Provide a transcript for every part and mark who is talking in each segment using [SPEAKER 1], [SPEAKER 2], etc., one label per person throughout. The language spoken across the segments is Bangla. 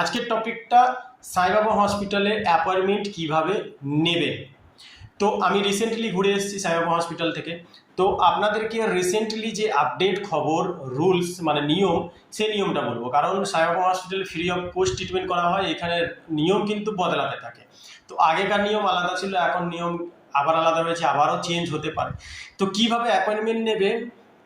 [SPEAKER 1] আজকের টপিকটা সাইবাবা হসপিটালে অ্যাপয়েন্টমেন্ট কীভাবে নেবেন তো আমি রিসেন্টলি ঘুরে এসেছি সাইবাবা হসপিটাল থেকে। তো আপনাদেরকে রিসেন্টলি যে আপডেট খবর রুলস মানে নিয়ম, সেই নিয়মটা বলব। কারণ সাইবাবা হসপিটালে ফ্রি অফ কোস্ট ট্রিটমেন্ট করা হয়, এখানে নিয়ম কিন্তু বদলাতে থাকে। তো আগেকার নিয়ম আলাদা ছিল, এখন নিয়ম আবার আলাদা হয়েছে, আবারও চেঞ্জ হতে পারে। তো কীভাবে অ্যাপয়েন্টমেন্ট নেবে,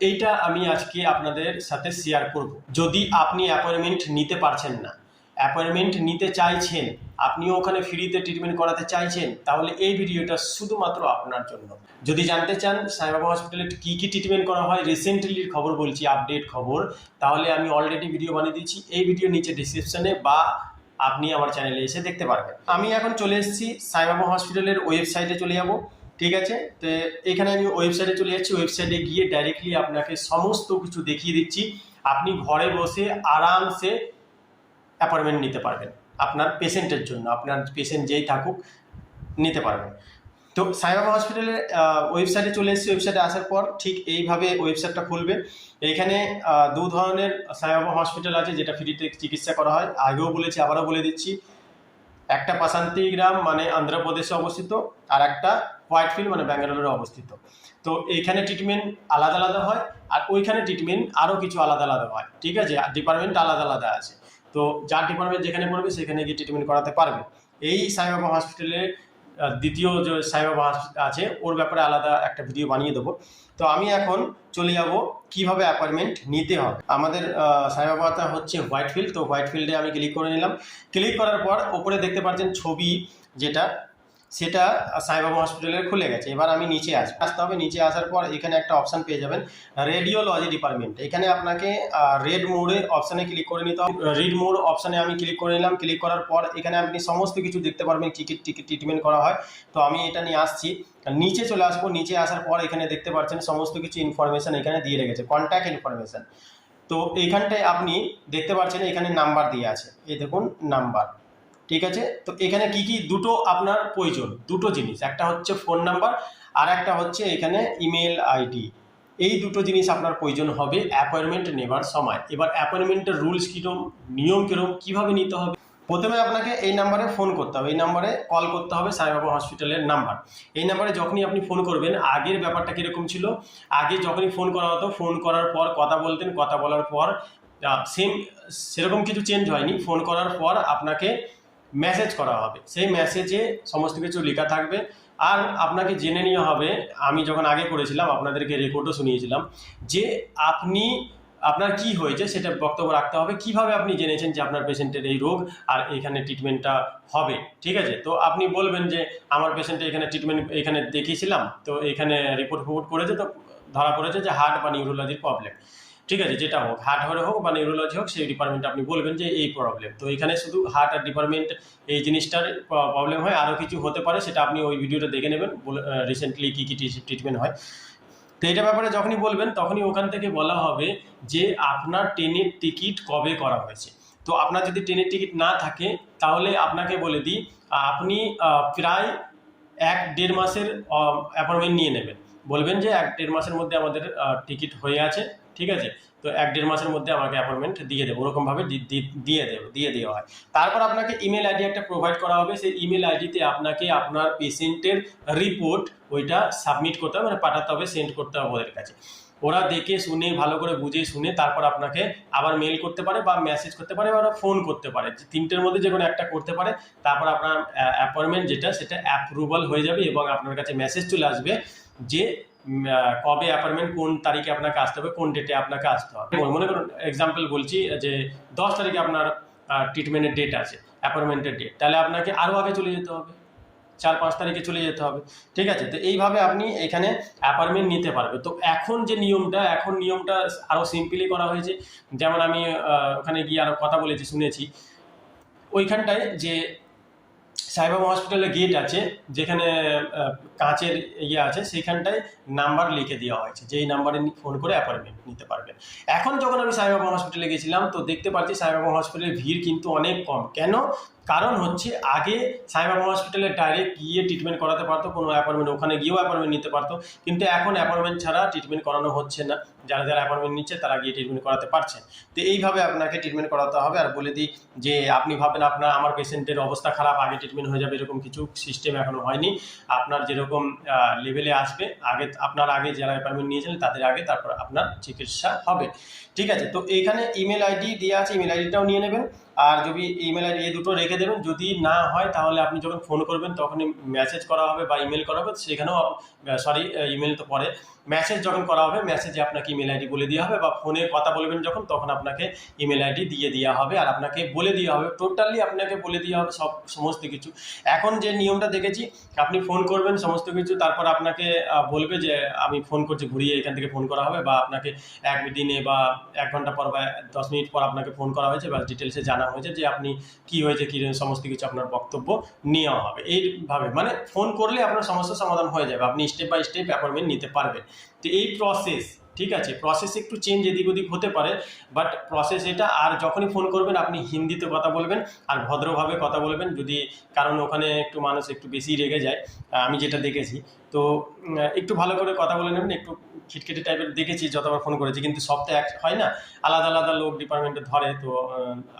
[SPEAKER 1] এইটা আমি আজকে আপনাদের সাথে শেয়ার করব। যদি আপনি অ্যাপয়েন্টমেন্ট নিতে পারছেন না অ্যাপয়েন্টমেন্ট নিতে চাইছেন, আপনিও ওখানে ফ্রিতে ট্রিটমেন্ট করাতে চাইছেন, তাহলে এই ভিডিওটা শুধুমাত্র আপনার জন্য। যদি জানতে চান সাইবাবা হসপিটালে কী কী ট্রিটমেন্ট করা হয় রিসেন্টলির খবর বলছি আপডেট খবর, তাহলে আমি অলরেডি ভিডিও বানিয়ে দিয়েছি। এই ভিডিও নিচে ডিসক্রিপশনে বা আপনি আমার চ্যানেলে এসে দেখতে পারবেন। আমি এখন চলে এসেছি সাইবাবা হসপিটালের ওয়েবসাইটে চলে যাব, ঠিক আছে? তো এখানে আমি ওয়েবসাইটে চলে যাচ্ছি ওয়েবসাইটে গিয়ে ডাইরেক্টলি আপনাকে সমস্ত কিছু দেখিয়ে দিচ্ছি। আপনি ঘরে বসে আরামসে অ্যাপয়েন্টমেন্ট নিতে পারবেন। আপনার পেশেন্টের জন্য, আপনার পেশেন্ট যেই থাকুক, নিতে পারবেন। তো সাইবাবা হসপিটালের ওয়েবসাইটে চলে এসেছি। ওয়েবসাইটে আসার পর ঠিক এইভাবে ওয়েবসাইটটা খুলবে। এইখানে দু ধরনের সাইবাবা হসপিটাল আছে যেটা ফ্রিতে চিকিৎসা করা হয়। আগেও বলেছি, আবারও বলে দিচ্ছি। একটা পাশান্তি গ্রাম মানে অন্ধ্রপ্রদেশে অবস্থিত, আর একটা হোয়াইটফিল্ড মানে ব্যাঙ্গালোরে অবস্থিত। তো এইখানে ট্রিটমেন্ট আলাদা আলাদা হয়, আর ওইখানে ট্রিটমেন্ট আরও কিছু আলাদা আলাদা হয়। ঠিক আছে? আর ডিপার্টমেন্ট আলাদা আলাদা আছে। তো যার ডিপার্টমেন্ট যেখানে পড়বে, সেখানে গিয়ে ট্রিটমেন্ট করাতে পারবে। এই সাইবাবা হসপিটালে দ্বিতীয় যে সাইবাবা হসপিটাল আছে, ওর ব্যাপারে আলাদা একটা ভিডিও বানিয়ে দেবো। তো আমি এখন চলে যাব কীভাবে অ্যাপয়েন্টমেন্ট নিতে হবে। আমাদের সাইবাবাটা হচ্ছে হোয়াইট ফিল্ড তো হোয়াইট ফিল্ডে আমি ক্লিক করে নিলাম। ক্লিক করার পর ওপরে দেখতে পাচ্ছেন ছবি যেটা সেটা সাইবাবা হসপিটালের খুলে গেছে। এবার আমি নিচে আসব আসতে হবে। নিচে আসার পর এখানে একটা অপশান পেয়ে যাবেন, রেডিওলজি ডিপার্টমেন্ট। এখানে আপনাকে রেড মোড়ে অপশানে ক্লিক করে নিতে হবে। রিড মোড় অপশানে আমি ক্লিক করে নিলাম। ক্লিক করার পর এখানে আপনি সমস্ত কিছু দেখতে পারবেন। টিকিট টিকিট, ট্রিটমেন্ট করা হয়। তো আমি এটা নিয়ে আসছি। নিচে চলে আসব। নিচে আসার পর এখানে দেখতে পাচ্ছেন সমস্ত কিছু ইনফরমেশন এখানে দিয়ে রেখেছে। কন্ট্যাক্ট ইনফরমেশন তো এইখানটায় আপনি দেখতে পাচ্ছেন এখানে নাম্বার দিয়ে আছে। এই দেখুন নাম্বার ঠিক আছে? তো এখানে কি কি? দুটো আপনার প্রয়োজন, দুটো জিনিস। একটা হচ্ছে ফোন নাম্বার আর একটা হচ্ছে এখানে ইমেল আইডি এই দুটো জিনিস আপনার প্রয়োজন হবে অ্যাপয়েন্টমেন্ট নেবার সময়। এবার অ্যাপয়েন্টমেন্টের রুলস কীরকম নিয়ম কীরকম কীভাবে নিতে হবে? প্রথমে আপনাকে এই নাম্বারে ফোন করতে হবে। এই নাম্বারে কল করতে হবে সাইবাবা হসপিটালের নাম্বার এই নাম্বারে যখনই আপনি ফোন করবেন, আগের ব্যাপারটা কীরকম ছিল? আগে যখনই ফোন করা হতো ফোন করার পর কথা বলতেন, কথা বলার পর সেম সেরকম কিছু চেঞ্জ হয়নি। ফোন করার পর আপনাকে মেসেজ করা হবে। সেই মেসেজে সমস্ত কিছু লেখা থাকবে। আর আপনাকে জেনে নেওয়া হবে, আমি যখন আগে করেছিলাম, আপনাদেরকে রেকর্ডও শুনিয়েছিলাম, যে আপনি, আপনার কি হয়েছে সেটা বক্তব্য রাখতে হবে। কীভাবে আপনি জেনেছেন যে আপনার পেশেন্টের এই রোগ আর এখানে ট্রিটমেন্টটা হবে? ঠিক আছে? তো আপনি বলবেন যে, আমার পেশেন্টের এখানে ট্রিটমেন্ট এখানে দেখিয়েছিলাম, তো এখানে রিপোর্ট ফিপোর্ট করেছে, তো ধরা পড়েছে যে হার্ট বা নিউরোলজির প্রবলেম ঠিক আছে, যেটা হোক হার্ট হলে হোক বা নিউরোলজি হোক, সেই ডিপার্টমেন্টে আপনি বলবেন যে এই প্রবলেম তো এখানে শুধু হার্ট আর ডিপার্টমেন্ট এই জিনিসটার প্রবলেম হয় আরও কিছু হতে পারে, সেটা আপনি ওই ভিডিওটা দেখে নেবেন রিসেন্টলি কী কী ট্রিটমেন্ট হয়। তো এটা ব্যাপারে যখনই বলবেন, তখনই ওখান থেকে বলা হবে যে আপনার ট্রেনের টিকিট কবে করা হয়েছে। তো আপনার যদি ট্রেনের টিকিট না থাকে, তাহলে আপনাকে বলে দিই, আপনি প্রায় এক দেড় মাসের অ্যাপয়েন্টমেন্ট নিয়ে নেবেন। বলবেন যে এক দেড় মাসের মধ্যে আমাদের টিকিট হয়ে আছে। ঠিক আছে? তো এক দেড় মাসের মধ্যে আমাকে অ্যাপয়েন্টমেন্ট দিয়ে দেবো। ওরকমভাবে দিয়ে দেবো, দিয়ে দেওয়া হয়। তারপর আপনাকে ইমেল আইডি একটা প্রোভাইড করা হবে। সেই ইমেল আইডিতে আপনাকে আপনার পেশেন্টের রিপোর্ট ওইটা সাবমিট করতে হবে মানে পাঠাতে হবে সেন্ড করতে হবে ওদের কাছে। ওরা দেখে শুনে, ভালো করে বুঝে শুনে তারপর আপনাকে আবার মেল করতে পারে বা মেসেজ করতে পারে বা ফোন করতে পারে। তিনটের মধ্যে যে কোনো একটা করতে পারে। তারপর আপনার অ্যাপয়েন্টমেন্ট যেটা, সেটা অ্যাপ্রুভাল হয়ে যাবে এবং আপনার কাছে মেসেজ চলে আসবে যে কবে অ্যাপয়েন্টমেন্ট কোন তারিখে আপনাকে আসতে হবে, কোন ডেটে আপনাকে আসতে হবে। মনে- করুন এক্সাম্পল বলছি যে দশ তারিখে আপনার ট্রিটমেন্টের ডেট আছে অ্যাপয়েন্টমেন্টের ডেট তাহলে আপনাকে আরও আগে চলে যেতে হবে, চার পাঁচ তারিখে চলে যেতে হবে। ঠিক আছে? তো এইভাবে আপনি এখানে অ্যাপয়েন্টমেন্ট নিতে পারবে। তো এখন যে নিয়মটা, এখন নিয়মটা আরও সিম্পলি করা হয়েছে। যেমন আমি ওখানে গিয়ে আরও কথা বলেছি, শুনেছি। ওইখানটায় যে সাইবাবা হসপিটালে গেট আছে, যেখানে কাঁচের ইয়ে আছে, সেইখানটায় নাম্বার লিখে দেওয়া হয়েছে, যেই নাম্বারে ফোন করে অ্যাপয়েন্টমেন্ট নিতে পারবেন। এখন যখন আমি সাইবাবা হসপিটালে গেছিলাম, তো দেখতে পাচ্ছি সাইবাবা হসপিটালের ভিড় কিন্তু অনেক কম। কেন? কারণ হচ্ছে আগে সাইবাবা হসপিটালে ডাইরেক্ট গিয়ে ট্রিটমেন্ট করাতে পারতো, কোনো অ্যাপয়েন্টমেন্ট ওখানে গিয়েও অ্যাপয়েন্টমেন্ট নিতে পারতো। কিন্তু এখন অ্যাপয়েন্টমেন্ট ছাড়া ট্রিটমেন্ট করানো হচ্ছে না। যারা যারা অ্যাপয়েন্টমেন্ট নিচ্ছে, তারা গিয়ে ট্রিটমেন্ট করাতে পারছে। তো এইভাবে আপনাকে ট্রিটমেন্ট করাতে হবে। আর বলে দিই যে, আপনি ভাবেন আপনার, আমার পেশেন্টের অবস্থা খারাপ, আগে ট্রিটমেন্ট হয়ে যাবে, এরকম কিছু সিস্টেম এখনও হয়নি। আপনার যেরকম লেভেলে আসবে, আগে, আপনার আগে যারা অ্যাপয়েন্টমেন্ট নিয়েছিলেন তাদের আগে তারপর আপনার চিকিৎসা হবে। ঠিক আছে? তো এইখানে ইমেল আইডি দেওয়া আছে ইমেল আইডিটাও নিয়ে নেবেন। আর যদি ইমেল আইডি এই দুটো রেখে দেবেন, যদি না হয় তাহলে আপনি যখন ফোন করবেন তখনই মেসেজ করা হবে বা ইমেল করা হবে। সেখানেও সরি ইমেল তো পরে। মেসেজ যখন করা হবে মেসেজে আপনাকে ইমেল আইডি বলে দেওয়া হবে বা ফোনে কথা বলবেন যখন, তখন আপনাকে ইমেল আইডি দিয়ে দেওয়া হবে আর আপনাকে বলে দেওয়া হবে। টোটালি আপনাকে বলে দেওয়া হবে সব সমস্ত কিছু। এখন যে নিয়মটা দেখেছি, আপনি ফোন করবেন সমস্ত কিছু, তারপর আপনাকে বলবে যে, আমি ফোন করছি, ঘুরিয়ে এখান থেকে ফোন করা হবে। বা আপনাকে এক দিনে বা এক ঘণ্টা পর বা দশ মিনিট পর আপনাকে ফোন করা হয়েছে বা ডিটেলসে জানা হয়েছে যে আপনি কি হয়েছে, কী সমস্ত কিছু আপনার বক্তব্য নেওয়া হবে। এইভাবে মানে ফোন করলে আপনার সমস্যার সমাধান হয়ে যাবে। আপনি স্টেপ বাই স্টেপ অ্যাপয়েন্টমেন্ট নিতে পারবেন। তো এই প্রসেস ঠিক আছে? প্রসেস একটু চেঞ্জ এদিক ওদিক হতে পারে বাট প্রসেস এটা আর যখনই ফোন করবেন, আপনি হিন্দিতে কথা বলবেন আর ভদ্রভাবে কথা বলবেন, যদি কারণ ওখানে একটু মানুষ একটু বেশি রেগে যায় আমি যেটা দেখেছি। তো একটু ভালো করে কথা বলে নেবেন, একটু খিটখিটে টাইপের দেখেছি, যতবার ফোন করেছি, কিন্তু সব তো এক, হয় না? আলাদা আলাদা লোক ডিপার্টমেন্টে ধরে, তো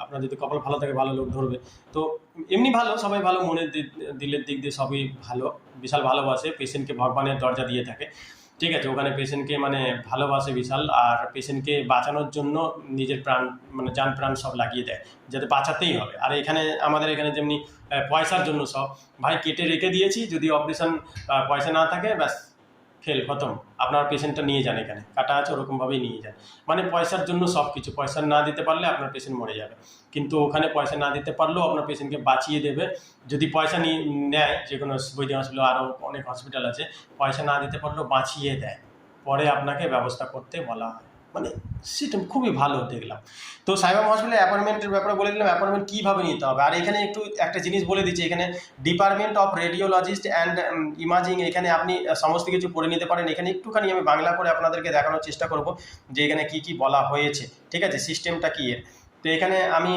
[SPEAKER 1] আপনার যদি কপাল ভালো থাকে, ভালো লোক ধরবে। তো, এমনি ভালো, সবাই ভালো, মনের দিলের দিক দিয়ে সবই ভালো, বিশাল ভালোবাসে পেশেন্টকে ভগবানের দরজা দিয়ে থাকে। ঠিক আছে, ওখানে পেশেন্টকে মানে ভালোবাসে বিশাল, আর পেশেন্টকে বাঁচানোর জন্য নিজের প্রাণ মানে যান প্রাণ সব লাগিয়ে দেয়, যাতে বাঁচাতেই হবে। আর এখানে, আমাদের এখানে যেমনি পয়সার জন্য সব। ভাই, কেটে রেখে দিয়েছি, যদি অপারেশন পয়সা না থাকে, ব্যাস। ফেল খতম, আপনার পেশেন্টটা নিয়ে যান এখানে, কাটা আছে ওরকমভাবেই নিয়ে যান। মানে পয়সার জন্য সব কিছু, পয়সা না দিতে পারলে আপনার পেশেন্ট মরে যাবে। কিন্তু ওখানে পয়সা না দিতে পারলেও আপনার পেশেন্টকে বাঁচিয়ে দেবে। যদি পয়সা নিয়ে নেয় যে কোনো বৈদ্য হসপিটাল আরও অনেক হসপিটাল আছে, পয়সা না দিতে পারলেও বাঁচিয়ে দেয়। পরে আপনাকে ব্যবস্থা করতে বলা হয়। মানে সিস্টেম খুবই ভালো দেখলাম। তো সাইবাম হসপিটালে অ্যাপয়েন্টমেন্টের ব্যাপারে বলে দিলাম অ্যাপয়েন্টমেন্ট কীভাবে নিতে হবে? আর এখানে একটু একটা জিনিস বলে দিচ্ছি, এখানে department of radiologist and imaging এখানে আপনি সমস্ত কিছু পড়ে নিতে পারেন। এখানে একটুখানি আমি বাংলা করে আপনাদেরকে দেখানোর চেষ্টা করব যে এখানে কি কি বলা হয়েছে, ঠিক আছে? সিস্টেমটা কী এর? তো এখানে আমি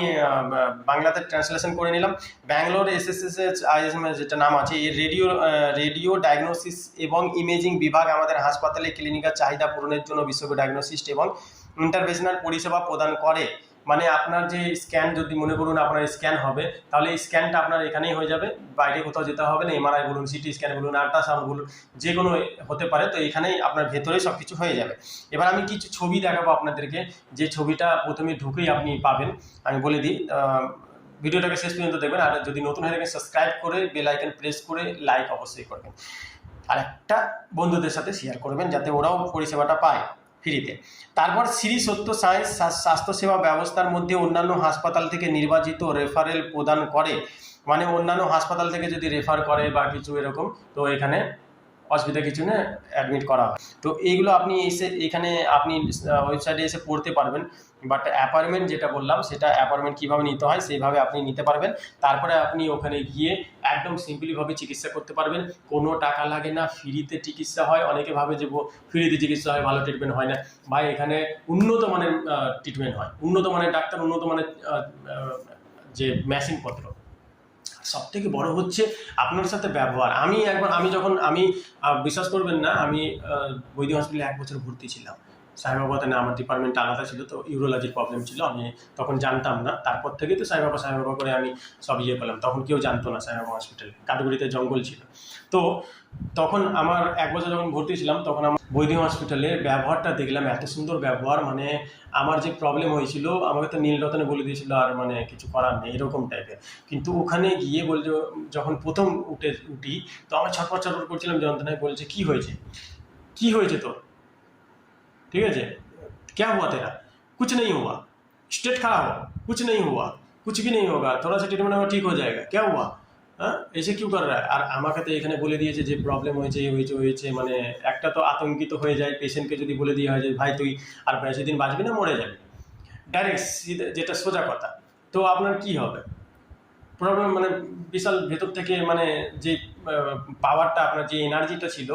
[SPEAKER 1] বাংলাতে ট্রান্সলেশন করে নিলাম। ব্যাঙ্গালোর এসএসএস আইএসএম যেটা নাম আছে, এই রেডিও রেডিও ডায়াগনোসিস এবং ইমেজিং বিভাগ আমাদের হাসপাতালে ক্লিনিকের চাহিদা পূরণের জন্য বিশেষজ্ঞ ডায়াগনোসিস্ট এবং ইন্টারভেশনাল পরিষেবা প্রদান করে। মানে আপনার যে স্ক্যান যদি মনে করুন আপনার স্ক্যান হবে, তাহলে এই স্ক্যানটা আপনার এখানেই হয়ে যাবে। বাইরে কোথাও যেতে হবে না এমআরআই বলুন সিটি স্ক্যান বলুন আল্ট্রাসাউন্ড বলুন, যে কোনো হতে পারে, তো এখানেই আপনার ভেতরেই সব কিছু হয়ে যাবে। এবার আমি কিছু ছবি দেখাবো আপনাদেরকে, যে ছবিটা প্রথমে ঢুকেই আপনি পাবেন। আমি বলে দিই ভিডিওটাকে শেষ পর্যন্ত দেখবেন, আর যদি নতুন হয়ে থাকেন সাবস্ক্রাইব করে বেল আইকন প্রেস করে লাইক অবশ্যই করবেন। আর একটা বন্ধুদের সাথে শেয়ার করবেন, যাতে ওরাও পরিষেবাটা পায়। ফ্রিতে। তারপর শ্রী সত্য স্বা- স্বাস্থ্যসেবা ব্যবস্থার মধ্যে অন্যান্য হাসপাতাল থেকে নির্বাচিত রেফারেল প্রদান করে। মানে অন্যান্য হাসপাতাল থেকে যদি রেফার করে বা কিছু এরকম, তো এখানে অসুবিধা কিছু না অ্যাডমিট করা হয়। তো এইগুলো আপনি এসে এখানে আপনি ওয়েবসাইটে এসে পড়তে পারবেন। বাট অ্যাপয়েন্টমেন্ট যেটা বললাম, সেটা অ্যাপয়েন্টমেন্ট কীভাবে নিতে হয়, সেইভাবে আপনি নিতে পারবেন। তারপরে আপনি ওখানে গিয়ে একদম সিম্পলিভাবে চিকিৎসা করতে পারবেন। কোনো টাকা লাগে না ফ্রিতে চিকিৎসা হয়। অনেকে ভাবে যে ফ্রিতে চিকিৎসা হয়, ভালো ট্রিটমেন্ট হয় না। ভাই এখানে উন্নত মানের ট্রিটমেন্ট হয়। উন্নত মানের ডাক্তার, উন্নত মানের যে মেশিনপত্র সব থেকে বড় হচ্ছে আপনার সাথে ব্যবহার। আমি একবার আমি যখন আমি বিশ্বাস করবেন না, আমি বৈদিক হসপিটালে এক বছর ভর্তি ছিলাম। সাইবাবাতে না, আমার ডিপার্টমেন্ট আলাদা ছিল, তো ইউরোলজির প্রবলেম ছিল, আমি তখন জানতাম না। তারপর থেকে তো সাইবাবা সাইবাবা করে আমি সব ইয়ে পেলাম। তখন কেউ জানতো না সাইবাবা হসপিটালে কাঠগুড়িতে জঙ্গল ছিল। তো তখন আমার এক বছর যখন ভর্তি ছিলাম, তখন আমার বৈদ্য হসপিটালে ব্যবহারটা দেখলাম, এত সুন্দর ব্যবহার মানে আমার যে প্রবলেম হয়েছিল, আমাকে তো নীলরতনে বলে দিয়েছিল, আর মানে কিছু করার নেই, এরকম টাইপের কিন্তু ওখানে গিয়ে বলছো যখন প্রথম উঠে উঠি, তো আমার ছটপট ছটপট করছিলাম, যন্ত্রণায় বলছে, কি হয়েছে? কি হয়েছে তোর? ठीक है जी क्या हुआ तेरा कुछ नहीं हुआ स्टेट खड़ा हुआ कुछ नहीं हुआ कुछ भी नहीं होगा थोड़ा सा ट्रीटमेंट होगा ठीक हो जाएगा क्या हुआ হ্যাঁ এসে কিউ কর আর আর আমাকে তো এখানে বলে দিয়েছে যে প্রবলেম হয়েছে এই হয়েছে হয়েছে মানে একটা তো আতঙ্কিত হয়ে যায় পেশেন্টকে যদি বলে দেওয়া হয় যে ভাই তুই আর বেশি দিন বাঁচবি না মরে যাবি ডাইরেক্ট যেটা সোজা কথা তো আপনার কি হবে প্রবলেম মানে বিশাল ভেতর থেকে মানে যে পাওয়ারটা আপনার যে এনার্জিটা ছিল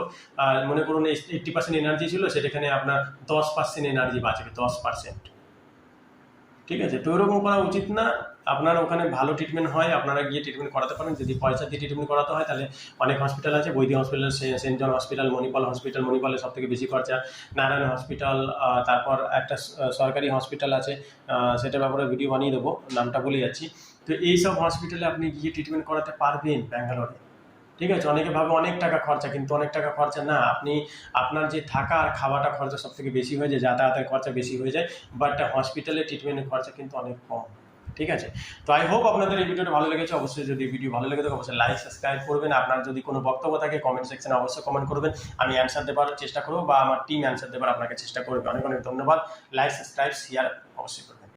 [SPEAKER 1] মনে করুন এইট্টি পার্সেন্ট এনার্জি ছিল সেটাখানে আপনার দশ পার্সেন্ট এনার্জি বাঁচবে, দশ পার্সেন্ট ঠিক আছে? তো ওরকম করা উচিত না। আপনার ওখানে ভালো ট্রিটমেন্ট হয়, আপনারা গিয়ে ট্রিটমেন্ট করাতে পারেন। যদি পয়সা দিয়ে ট্রিটমেন্ট করাতে হয়, তাহলে অনেক হসপিটাল আছে, Baidya hospital Saint John hospital Manipal hospital মণিপালে সব থেকে বেশি খরচা। নারায়ণ হসপিটাল তারপর একটা সরকারি হসপিটাল আছে সেটার ব্যাপারে ভিডিও বানিয়ে দেবো, নামটা বলে যাচ্ছি। তো এই সব হসপিটালে আপনি গিয়ে ট্রিটমেন্ট করাতে পারবেন ব্যাঙ্গালোরে। ঠিক আছে? অনেকে ভাবে অনেক টাকা খরচা, কিন্তু অনেক টাকা খরচা না। আপনি, আপনার যে থাকা আর খাওয়াটা খরচা সব থেকে বেশি হয়ে যায়, যাতায়াতের খরচা বেশি হয়ে যায় বাট হসপিটালে ট্রিটমেন্টের খরচা কিন্তু অনেক কম। ঠিক আছে? তো আই হোপ আপনাদের এই ভিডিওটা ভালো লেগেছে। অবশ্যই যদি ভিডিও ভালো লেগে থাকে, অবশ্যই লাইক সাবস্ক্রাইব করবেন। আপনার যদি কোনো বক্তব্য থাকে কমেন্ট সেকশনে অবশ্যই কমেন্ট করবেন। আমি অ্যান্সার দেওয়ার চেষ্টা করব বা আমার টিম অ্যান্সার দেওয়ার আপনাকে চেষ্টা করবে। অনেক অনেক ধন্যবাদ। লাইক সাবস্ক্রাইব শেয়ার অবশ্যই করবেন।